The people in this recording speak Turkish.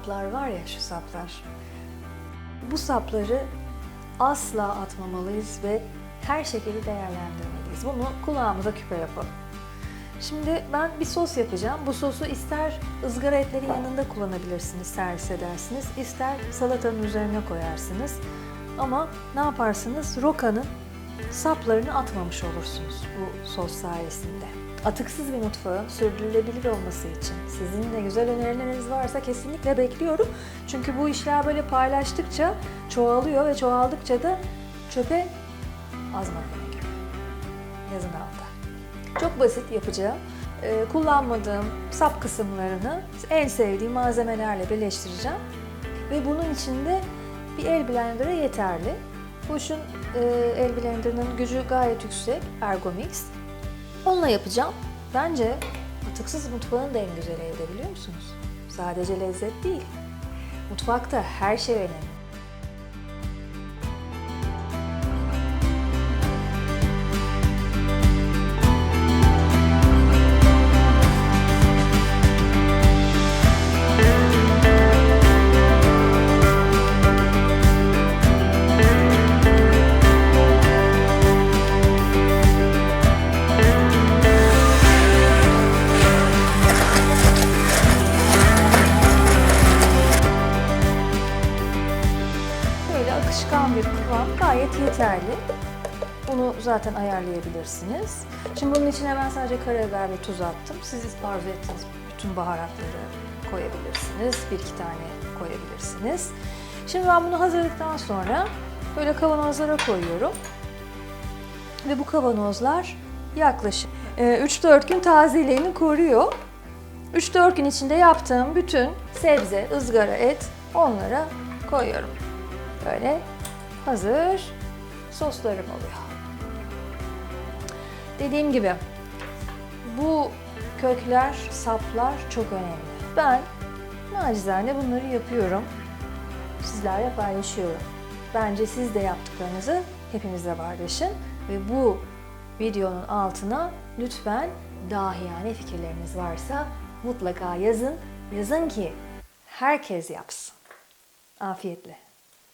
saplar var ya şu saplar. Bu sapları asla atmamalıyız ve her şekilde değerlendirmeliyiz. Bunu kulağımıza küpe yapalım. Şimdi ben bir sos yapacağım. Bu sosu ister ızgara etlerin yanında kullanabilirsiniz, servis edersiniz. ister salatanın üzerine koyarsınız. Ama ne yaparsınız? Rokanın saplarını atmamış olursunuz bu sos sayesinde. Atıksız bir mutfağın sürdürülebilir olması için sizin de güzel önerileriniz varsa kesinlikle bekliyorum. Çünkü bu işler böyle paylaştıkça çoğalıyor ve çoğaldıkça da çöpe az malzeme giriyor. Yazın altı. Çok basit yapacağım. Ee, kullanmadığım sap kısımlarını en sevdiğim malzemelerle birleştireceğim. Ve bunun içinde bir el blenderı yeterli. Boş'un e, el blenderının gücü gayet yüksek, Ergomix. Onunla yapacağım. Bence atıksız mutfağın da en güzeli evde biliyor musunuz? Sadece lezzet değil. Mutfakta her şey önemli. Bir kıvam gayet yeterli. Bunu zaten ayarlayabilirsiniz. Şimdi bunun içine ben sadece karabiber ve tuz attım. Siz arzu ettiğiniz bütün baharatları koyabilirsiniz. Bir iki tane koyabilirsiniz. Şimdi ben bunu hazırladıktan sonra böyle kavanozlara koyuyorum. Ve bu kavanozlar yaklaşık e, 3-4 gün tazeliğini koruyor. 3-4 gün içinde yaptığım bütün sebze, ızgara et onlara koyuyorum. Böyle hazır soslarım oluyor. Dediğim gibi bu kökler, saplar çok önemli. Ben nacizane bunları yapıyorum. Sizlerle paylaşıyorum. Bence siz de yaptıklarınızı hepimizle paylaşın ve bu videonun altına lütfen dahiyane fikirleriniz varsa mutlaka yazın. Yazın ki herkes yapsın. Afiyetle.